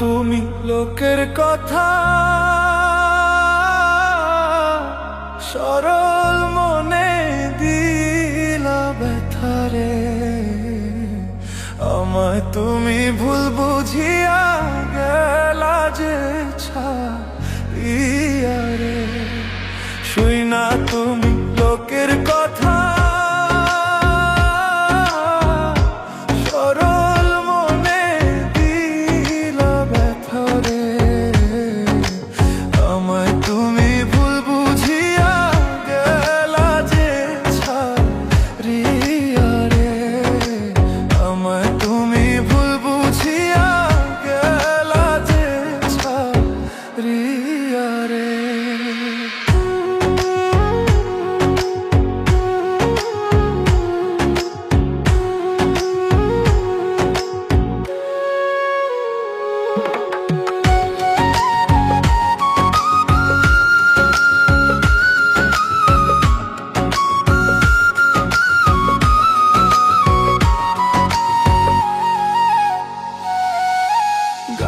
তুমি লোকের কথা। সরল মনে দিলা ব্যথারে আমায় তুমি ভুল বুঝিয়া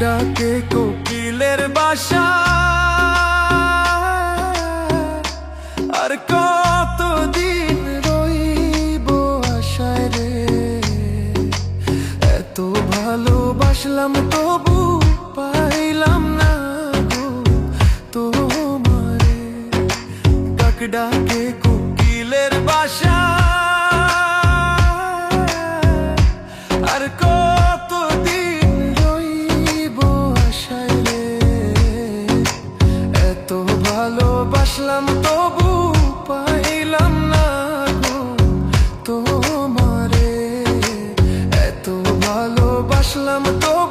ডাকে কোকিলের বাসা। আর কতদিন রইব আশায় রে? এত ভালোবাসলাম, তবু পাইলাম না গো তোমারে। ডাকে কোকিলের বাসা। ভালোবাসলাম তবু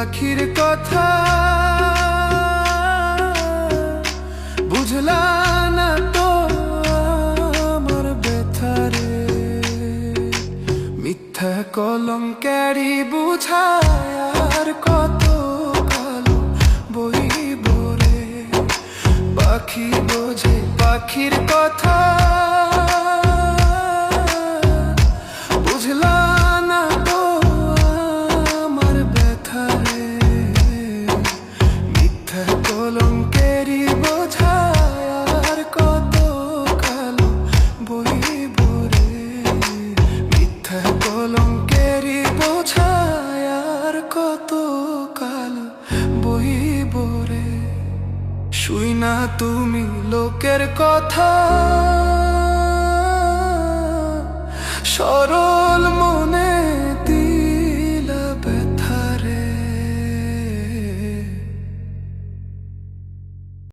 পাখির কথা। বুঝলা না তো আমার ব্যথারে মিথ্যা কলঙ্কারি বুঝায় আর কত কালো বই বরে পাখি বোঝে পাখির কথা। কত কাল বইব রে? শুই না তুমি লোকের কথা। সর